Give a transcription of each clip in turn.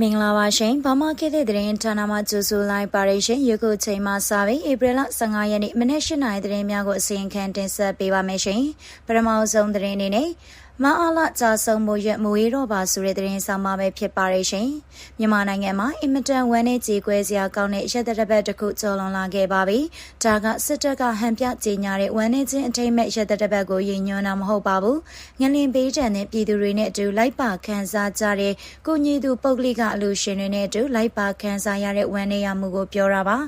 မင်္ဂလာပါရှင်ဗမာခေတ်တဲ့သတင်းဌာနမှကြိုဆိုလိုက်ပါရရှင်ယခုချိန်မှစပြီးဧပြီလ15ရက်နေ့မနေ့၈နာရီသတင်းများကိုအစီရင်ခံတင်ဆက်ပေးပါမယ်ရှင်ပထမဆုံးသတင်းအနေနဲ့ မအားလကြာဆုံးမှုရမွေးတော့ပါဆိုတဲ့သတင်းဆောင်မှာပဲဖြစ်ပါရရှင်မြန်မာနိုင်ငံမှာအင်မတန်ဝမ်းနဲ့ကြေကွဲစရာကောင်းတဲ့ရက်သက်တစ်ပတ်တစ်ခုကျော်လွန်လာခဲ့ပါပြီဒါကစစ်တပ်ကဟန်ပြကြေညာတဲ့ဝမ်းနဲ့ချင်းအထိမ့်မဲ့ရက်သက်တစ်ပတ်ကိုရည်ညွှန်းတာမဟုတ်ပါဘူးငလင်ပေးတံတဲ့ပြည်သူတွေနဲ့အတူလိုက်ပါခံစားကြတဲ့ကိုညီသူပုဂ္ဂလိကအလူရှင်တွေနဲ့အတူလိုက်ပါခံစားရတဲ့ဝမ်းနဲ့ရမှုကိုပြောတာပါ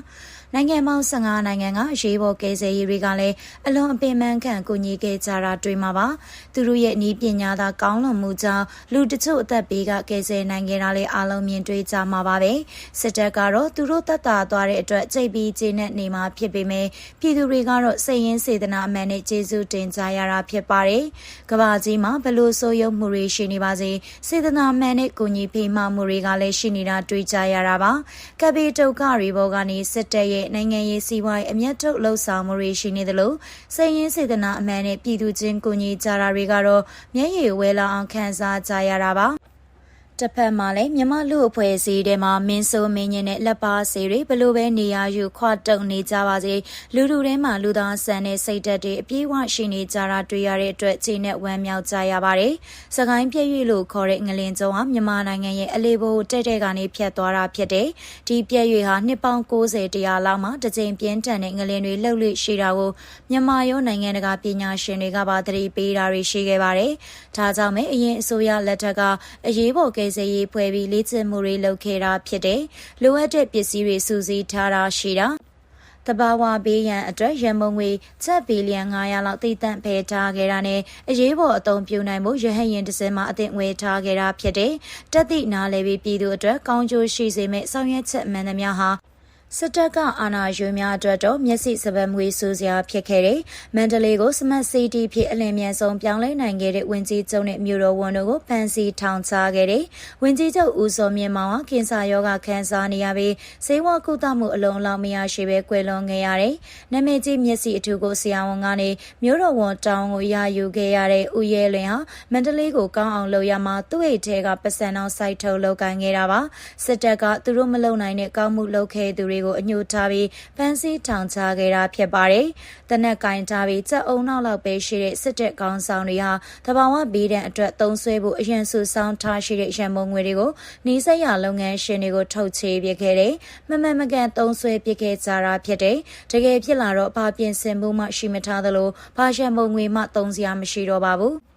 နိုင်ငံပေါင်း15နိုင်ငံကအရေးပေါ်ကယ်ဆယ်ရေးတွေကလည်းအလွန်အပင်ပန်းခံကူညီခဲ့ကြတာတွေ့မှာပါသူတို့ရဲ့ဤပညာသာကောင်းလွန်မှုကြောင့်လူတချို့အသက်ဘေးကကယ်ဆယ်နိုင်ခဲ့တာလည်းအလုံးမြင်တွေ့ကြမှာပါပဲစစ်တပ်ကတော့သူတို့တက်တာသွားတဲ့အတွက်ကြိတ်ပြီးခြေနဲ့နေမှာဖြစ်ပေမဲ့ပြည်သူတွေကတော့စိတ်ရင်းစေတနာအမှန်နဲ့ကျေးဇူးတင်ကြရတာဖြစ်ပါတယ်ကဘာကြီးမှာဘလို့ဆိုးရုံမှုတွေရှိနေပါစေစေတနာမှန်နဲ့ကူညီဖေးမှမှုတွေကလည်းရှိနေတာတွေ့ကြရတာပါကပီတုတ်ကရီဘောကနေစစ်တပ်ရဲ့ရဲ့နိုင်ငံရေးစီးပွားရေးအမျက်ထုတ်လှုပ်ဆောင်မှုတွေရှိနေသလိုစိတ်ရင်းစေတနာအမှန်နဲ့ပြည်သူချင်းကူညီကြတာတွေကတော့မျက်ရည်ဝဲလာအောင်ခံစားကြရတာပါ တစ်ဖက်မှာလည်းမြမလူအဖွဲ့အစည်းထဲမှာမင်းဆိုးမင်းရင်နဲ့လက်ပါစေတွေဘလို့ပဲနေရယူခွာတုံနေကြပါစေလူလူထဲမှာလူသားဆန်တဲ့စိတ်ဓာတ်တွေအပြည့်အဝရှိနေကြတာတွေ့ရတဲ့အတွက်ခြေနဲ့ဝမ်းမြောက်ကြရပါတယ်။စကိုင်းပြည့်ရွလို့ခေါ်တဲ့ငလင်ကျုံဟာမြန်မာနိုင်ငံရဲ့အလေးဘိုးတဲ့တဲ့ကနေဖြတ်သွားတာဖြစ်တယ်။ဒီပြည့်ရွဟာနှစ်ပေါင်း90တရားလောက်မှတစ်ကြိမ်ပြင်းထန်တဲ့ငလင်တွေလှုပ်လို့ရှိတာကိုမြန်မာရောနိုင်ငံတကာပညာရှင်တွေကပါသတိပေးတာတွေရှိခဲ့ပါတယ်။ဒါကြောင့်မဲအရင်အစိုးရလက်ထက်ကအရေးပေါ်ကိစေးရေးဖွဲ့ပြီးလေ့ကျင့်မှုတွေလုပ်ခဲ့တာဖြစ်တယ်။လိုအပ်တဲ့ပစ္စည်းတွေစုစည်းထားတာရှိတာတဘာဝဘေးရန်အတွက်ရန်မုံငွေချက်ဘီလီယံ900လောက်တိတ်တန့်ဖယ်ထားခဲ့တာနဲ့အရေးပေါ်အသုံးပြုနိုင်မှုရဟရင်တစ်စင်းမှာအသင့်ငွေထားခဲ့တာဖြစ်တယ်။တက်သည့်နားလည်ပြီးပြည်သူအတွက်ကောင်းကျိုးရှိစေမယ့်ဆောင်ရွက်ချက်မှန်သမျှဟာ စစ်တပ်ကအာဏာယူများအတွက်တော့မျက်စိစပတ်မွေးဆူစရာဖြစ်ခဲ့တဲ့မန္တလေးကိုစမတ်စီတီဖြစ်အလင်းမြန်ဆုံးပြောင်းလဲနိုင်ခဲ့တဲ့ဝင်ကြီးချုပ်နဲ့မြို့တော်ဝန်တို့ကိုဖမ်းဆီးထောင်ချခဲ့တဲ့ဝင်ကြီးချုပ်ဦးစောမြင့်မောင်ကကင်ဆာရောဂါခံစားနေရပြီးဆေးဝါးကုသမှုအလုံးအလောက်မရရှိဘဲကွယ်လွန်ခဲ့ရတယ်။နာမည်ကြီးမျက်စိအထူးကိုဆရာဝန်ကနေမြို့တော်ဝန်တောင်းကိုရယူခဲ့ရတဲ့ဦးရဲလွင်ဟာမန္တလေးကိုကောင်းအောင်လုပ်ရမှာသူ့အိတ်ထဲကပစံအောင်စိုက်ထုတ်လုပ်ကိုင်ခဲ့တာပါ။စစ်တပ်ကသူတို့မလုံနိုင်တဲ့ကောင်းမှုလုပ်ခဲ့သူတွေတွေကိုအညှို့ထားပြီးဖမ်းဆီးထောင်ချခဲ့တာဖြစ်ပါတယ်။တနက်ကင်ထားပြီးချက်အုံနောက်လောက်ပဲရှိတဲ့စစ်တပ်ကောင်းဆောင်တွေဟာတဘာဝဘေးဒဏ်အတွက်သုံးဆွဲဖို့အရင်စုဆောင်းထားရှိတဲ့ရန်မုံငွေတွေကိုနှီးစက်ရလုပ်ငန်းရှင်တွေကိုထုတ်ချေပြခဲ့တယ်။မမမကန်သုံးဆွဲပြခဲ့ကြတာဖြစ်တယ်။တကယ်ဖြစ်လာတော့ဘာပြင်ဆင်မှုမှရှိမထားသလိုဘာရန်မုံငွေမှသုံးစရာမရှိတော့ပါဘူး။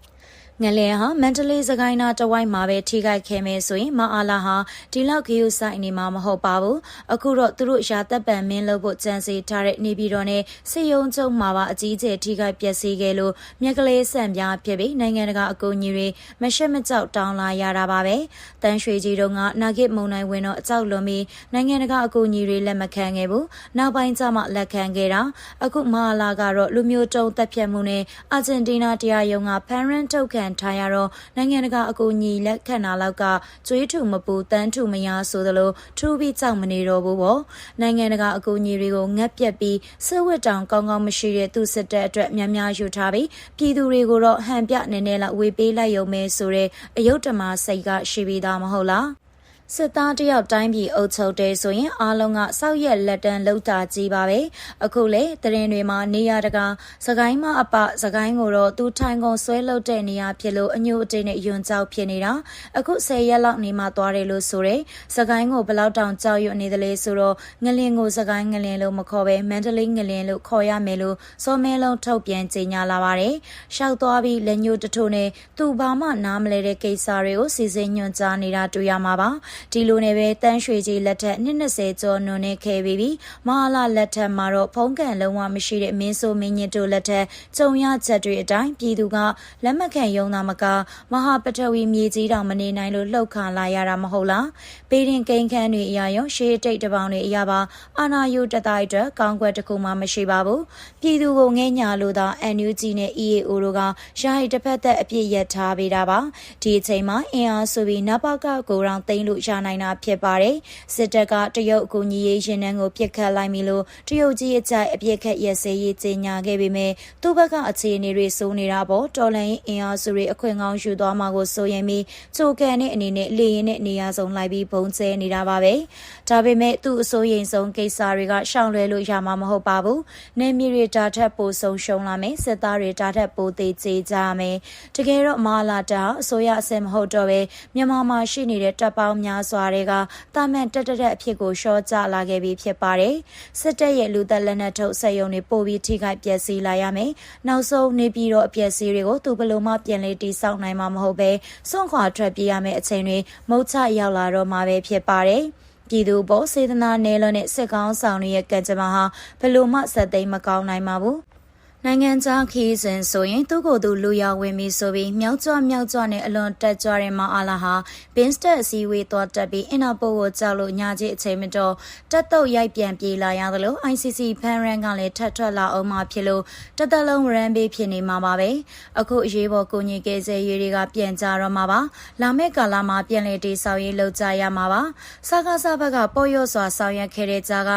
ငလင်ဟာမန္တလေးစကိုင်းနာတဝိုက်မှာပဲထိခိုက်ခဲ့မယ်ဆိုရင်မအားလာဟာဒီလောက်ဂီယိုဆိုင်နေမှာမဟုတ်ပါဘူးအခုတော့သူတို့ရာသက်ပံမင်းလုပ်ဖို့ကြံစီထားတဲ့နေပြည်တော်နဲ့စစ်ရုံးချုပ်မှာပါအကြီးကျယ်ထိခိုက်ပျက်စီးခဲ့လို့မြက်ကလေးဆန်ပြားဖြစ်ပြီးနိုင်ငံတကာအကူအညီတွေမရှက်မကြောက်တောင်းလာရတာပါပဲတန်းရွှေကြီးတို့ကနာဂစ်မုံနိုင်ဝင်တော့အကြောက်လွန်ပြီးနိုင်ငံတကာအကူအညီတွေလက်မခံခဲ့ဘူးနောက်ပိုင်းကျမှလက်ခံခဲ့တာအခုမအားလာကတော့လူမျိုးတုံးတက်ဖြတ်မှုနဲ့အာဂျင်တီးနားတရားရုံးကဖန်ရန်ထုတ်ခံထားရတော့နိုင်ငံတကာအကူအညီလက်ခံတာလောက်ကကျွေးထူမပူတန်းထူမရဆိုသလိုထူပြီးကြောက်မနေတော့ဘူးပေါ့နိုင်ငံတကာအကူအညီတွေကိုငတ်ပြက်ပြီးစစ်ဝတ်တောင်ကောင်းကောင်းမရှိတဲ့သူစစ်တပ်အတွက်များများယူထားပြီးပြည်သူတွေကိုတော့ဟန်ပြနေနေလောက်ဝေပေးလိုက်ရုံပဲဆိုတဲ့အယုတ်တမစိတ်ကရှိပြီးသားမဟုတ်လား စစ်သားတယောက်တိုင်းပြည်အုပ်ချုပ်တယ်ဆိုရင်အားလုံးကစောက်ရက်လက်တန်းလောက်တာကြီးပါပဲအခုလေတရင်တွေမှာနေရတကာစကိုင်းမအပစကိုင်းကိုတော့သူထိုင်ကုန်ဆွဲလုတဲ့နေရဖြစ်လို့အညို့အတိတ်နဲ့ယွန်ကြောက်ဖြစ်နေတာအခု10ရက်လောက်နေမှသွားတယ်လို့ဆိုတယ်စကိုင်းကိုဘလောက်တောင်ကြောက်ရွံ့နေတယ်လေဆိုတော့ငလင်ကိုစကိုင်းငလင်လို့မခေါ်ပဲမန္တလေးငလင်လို့ခေါ်ရမယ်လို့စောမဲလုံးထုတ်ပြန်ကြေညာလာပါတယ်ရှောက်သွားပြီးလက်ညှိုးတထိုးနဲ့သူဘာမှနားမလဲတဲ့ကိစ္စတွေကိုစီစဉ်ညွှန်ကြားနေတာတွေ့ရမှာပါဒီလိုနဲ့ပဲတန်းရွှေကြီးလက်ထက်220ကျော်နွန်နေခဲ့ပြီးမဟာလာလက်ထက်မှာတော့ဖုံးကန်လုံးဝမရှိတဲ့မင်းဆိုမင်းညစ်တို့လက်ထက်ကြုံရချက်တွေအတိုင်းပြည်သူကလက်မခံယုံတာမကမဟာပထဝီမြေကြီးတောင်မနေနိုင်လို့လှုပ်ခါလာရတာမဟုတ်လားပေရင်ကိန်းခန်းတွေအရာရောရှေးတိတ်တပေါင်းတွေအရာပါအာနာယုတတိုင်းအတွက်ကောင်းကွက်တစ်ခုမှမရှိပါဘူးပြည်သူကိုငဲညာလို့သာ NUG နဲ့ EAO တို့ကယာယီတစ်ဖက်သက်အပြစ်ရထားပေးတာပါဒီအချိန်မှာအင်အားဆိုပြီးနပကကိုရောင်သိန်းလို့ရရှာနိုင်တာဖြစ်ပါတယ်စစ်တပ်ကတရုတ်အကူအညီရေးရင်နှန်းကိုပြစ်ခတ်လိုက်ပြီလို့တရုတ်ကြီးအကြိုက်အပြစ်ခတ်ရက်စဲရေးကြေညာခဲ့ပေမဲ့သူ့ဘက်ကအခြေအနေတွေစိုးနေတာပေါ့တော်လန်အင်အားစုတွေအခွင့်ကောင်းယူသွားမှာကိုစိုးရင်ပြီးချိုကန်တဲ့အနေနဲ့လေရင်နဲ့နေရာစုံလိုက်ပြီးဘုံကျဲနေတာပါပဲဒါပေမဲ့သူ့အစိုးရင်ဆုံးကိစ္စတွေကရှောင်လွဲလို့ရမှာမဟုတ်ပါဘူးနေမြေတွေတာထက်ပိုဆုံးရှုံးလာမယ်စစ်သားတွေတာထက်ပိုသေးချေကြမယ်တကယ်တော့မဟာလာတာအစိုးရအစင်မဟုတ်တော့ပဲမြန်မာမှာရှိနေတဲ့တပ်ပေါင်းများစွာတွေကတာမန်တက်တက်အဖြစ်ကိုရှော့ချလာခဲ့ပြီးဖြစ်ပါတယ်စစ်တပ်ရဲ့လူသက်လက်နက်ထုတ်ဆက်ယုံတွေပို့ပြီးထိခိုက်ပျက်စီးလာရမယ်နောက်ဆုံးနေပြီးတော့အပျက်စီးတွေကိုသူဘလို့မှပြန်လေတိစောက်နိုင်မှာမဟုတ်ပဲစွန့်ခွာထွက်ပြေးရမယ့်အချိန်တွေမုတ်ချရောက်လာတော့မှာပဲဖြစ်ပါတယ်ပြည်သူပေါ်စေတနာနယ်လွန်တဲ့စစ်ကောင်းဆောင်တွေရဲ့ကံကြမ္မာဟာဘလို့မှစက်သိမ်းမကောင်းနိုင်ပါဘူး နိုင်ငံခြားခီးစဉ်ဆိုရင်သူ့ကိုယ်သူလူရောက်ဝင်ပြီးဆိုပြီးမြောက်ကြွမြောက်ကြွနဲ့အလွန်တက်ကြွတဲ့မအားလာဟာဘင်းစတက်အစည်းအဝေးသွားတက်ပြီးအင်နာပိုကိုကြောက်လို့ညာကြီးအချိန်မတော်တက်တော့ရိုက်ပြန်ပြေးလာရသလို ICC ဖန်ရန်ကလည်းထပ်ထွက်လာအောင်မှဖြစ်လို့တသက်လုံးရန်ပေးဖြစ်နေမှာပါပဲအခုအရေးပေါ်ကိုညီကဲဆဲရေးတွေကပြန်ကြတော့မှာပါလာမယ့်ကာလမှာပြန်လည်တိဆောက်ရေးလုပ်ကြရမှာပါစကားစဘက်ကပေါ်ရော့စွာဆောင်ရွက်ခဲ့တဲ့ကြားက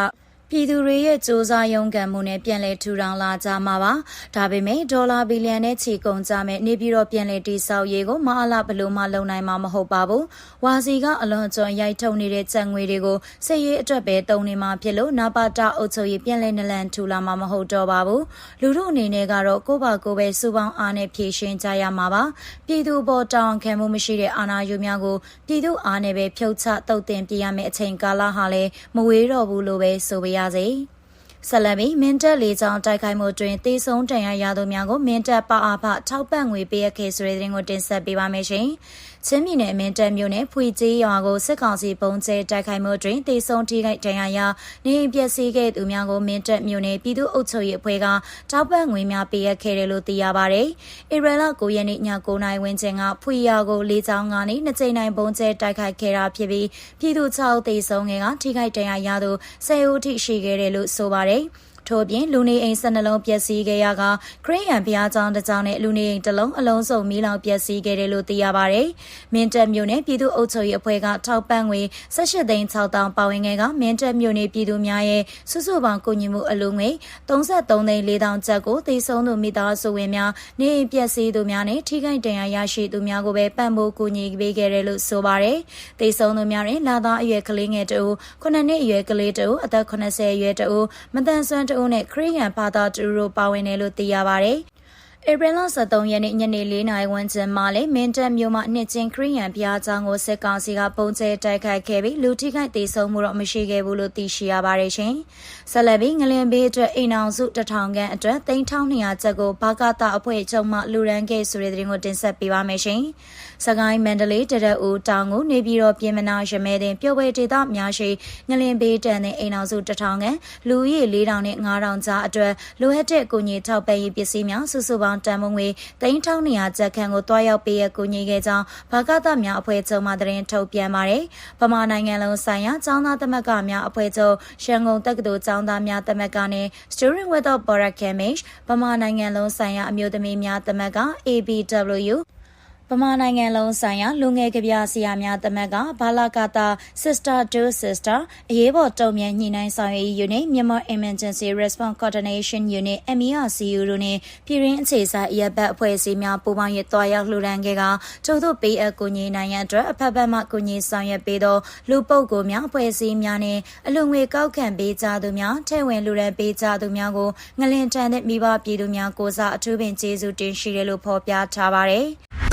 ပြည်သူတွေရဲ့စ조사ရုံးကန်မှုနဲ့ပြန်လည်ထူထောင်လာကြမှာပါ။ဒါပေမဲ့ဒေါ်လာဘီလီယံနဲ့ချီကုန်ကြမဲ့နေပြည်တော်ပြန်လည်တည်ဆောက်ရေးကိုမအားလဘလို့မှလုံနိုင်မှာမဟုတ်ပါဘူး။ဝါစီကအလွန်ကျွံရိုက်ထုတ်နေတဲ့ကြံငွေတွေကိုစစ်ရေးအတွက်ပဲတုံနေမှာဖြစ်လို့နာပါတာအုပ်ချုပ်ရေးပြန်လည်နလန်ထူလာမှာမဟုတ်တော့ပါဘူး။လူတို့အနေနဲ့ကတော့ကိုပါကိုပဲစူပေါင်းအားနဲ့ဖြည့်ရှင်းကြရမှာပါ။ပြည်သူပေါ်တောင်းခံမှုမရှိတဲ့အာဏာယူများကိုပြည်သူအားနဲ့ပဲဖြုတ်ချတုတ်တင်ပြရမယ့်အချိန်ကာလဟာလည်းမဝေးတော့ဘူးလို့ပဲဆိုပါရစေ။ဆက်လက်ပြီးမင်းတပ်လေးချောင်းတိုက်ခိုက်မှုတွင်တေဆုံးတန်ရရသူများကိုမင်းတပ်ပအားဖထောက်ပံ့ငွေပေးရခဲ့ဆိုတဲ့သတင်းကိုတင်ဆက်ပေးပါမယ်ရှင်။ ချင်းပြည်နယ်မင်းတပ်မြို့နယ်ဖွေကြီးရွာကိုစစ်ကောင်စီပုံကျဲတိုက်ခိုက်မှုတွင်တေဆုံးထိခိုက်တန်ရရနေအိမ်ပျက်စီးခဲ့သူများကိုမင်းတပ်မြို့နယ်ပြည်သူ့အုပ်ချုပ်ရေးအဖွဲ့ကထောက်ပံ့ငွေများပေးရခဲ့တယ်လို့သိရပါတယ်။ဧပြီလ9ရက်နေ့ည9:00နာရီဝန်းကျင်ကဖွေရွာကိုလေးချောင်းကနေနှစ်ကြိမ်နိုင်ပုံကျဲတိုက်ခိုက်ခဲ့တာဖြစ်ပြီးပြည်သူ6တေဆုံးငယ်ကထိခိုက်တန်ရရသူ10ဦးထိရှိခဲ့တယ်လို့ဆိုပါတယ်။ ထို့ပြင်လူနေအိမ်၁၂လုံးပျက်စီးခဲ့ရကခရိယန်ဘုရားကျောင်းတစ်ကျောင်းနဲ့လူနေအိမ်တစ်လုံးအလုံးစုံမီးလောင်ပျက်စီးခဲ့တယ်လို့သိရပါဗျ။မင်းတပ်မြို့နယ်ပြည်သူ့အုပ်ချုပ်ရေးအဖွဲ့ကထောက်ပံ့ငွေ18သိန်း6တောင်ပါဝင်ခဲ့ကမင်းတပ်မြို့နယ်ပြည်သူများရဲ့စုစုပေါင်းကူညီမှုအလုံးငွေ33သိန်း4တောင်ကျပ်ကိုတည်ဆုံးသူမိသားစုဝင်များနေအိမ်ပျက်စီးသူများနဲ့ထိခိုက်ဒဏ်ရာရရှိသူများကိုပဲပံ့ပိုးကူညီပေးခဲ့တယ်လို့ဆိုပါရယ်။တည်ဆုံးသူများတွင်လာသားအရွယ်ကလေးငယ်တူ9နှစ်အရွယ်ကလေးတူအသက်80အရွယ်တူမတန်ဆွမ်းတူနဲ့ခရိယန်ဘာသာတူတို့ပါဝင်တယ်လို့သိရပါဗျ။ ဧပြီလ23ရက်နေ့ညနေ4နာရီဝန်းကျင်မှာလေမင်းတပ်မြို့မှာနှစ်ချင်းခရီးရန်ဘုရားကျောင်းကိုစစ်ကောင်စီကပုံကျဲတိုက်ခိုက်ခဲ့ပြီးလူထိခိုက်ဒေဆုံးမှုတော့မရှိခဲ့ဘူးလို့သိရှိရပါတယ်ရှင်။ဆက်လက်ပြီးငလင်ဘေးအတွက်အိမ်အောင်စုတထောင်ခန့်အတွက်3200ကျပ်ကိုဘာကတာအဖွဲ့ချုပ်မှလူရန်ခဲ့ဆိုတဲ့သတင်းကိုတင်ဆက်ပေးပါမယ်ရှင်။စကိုင်းမန္တလေးတရက်ဦးတောင်ကိုနေပြည်တော်ပြင်မနာရမဲတင်ပြုတ်ဝဲဒေသများရှိငလင်ဘေးတန်တဲ့အိမ်အောင်စုတထောင်ခန့်လူကြီး4000နဲ့9000ကျားအတွက်လိုအပ်တဲ့ကိုကြီးထောက်ပံ့ရေးပစ္စည်းများစုစုပေါင်းတန်မုံငွေ3200ကျပ်ခန့်ကိုတွားရောက်ပေးရကူညီခဲ့ကြောင်းဘာကသများအဖွဲ့ချုပ်မှသတင်းထုတ်ပြန်ပါတယ်။ဗမာနိုင်ငံလုံးဆိုင်ရာចောင်းသားသမဂ္ဂများအဖွဲ့ချုပ်ရန်ကုန်တက္ကသိုလ်ចောင်းသားများသမဂ္ဂနဲ့ Student Without Border Campaign ဗမာနိုင်ငံလုံးဆိုင်ရာအမျိုးသမီးများသမဂ္ဂ ABW ဗမာနိုင်ငံလုံးဆိုင်ရာလူငယ်ကဗျာဆရာများသမက်ကဘာလာကာတာ Sister to Sister အရေးပေါ်တုံ့ပြန်ညှိနှိုင်းဆောင်ရွက်ရေး unit မြန်မာ Emergency Response Coordination Unit MERCU တို့နဲ့ပြည်ရင်းအခြေဆိုင်အရဘတ်အဖွဲ့အစည်းများပူးပေါင်းရတွားရောက်လှူဒါန်းခဲ့ကကျို့တို့ပေးအပ်ကူညီနိုင်ရန်အတွက်အဖက်ဖက်မှကူညီဆောင်ရွက်ပေးသောလူပုဂ္ဂိုလ်များအဖွဲ့အစည်းများနဲ့အလူငွေကောက်ခံပေးကြသူများထဲဝင်လှူဒါန်းပေးကြသူများကိုငလင်တန်တဲ့မိဘပြည်သူများကိုစားအထူးပင်ကျေးဇူးတင်ရှိတယ်လို့ဖော်ပြထားပါတယ်။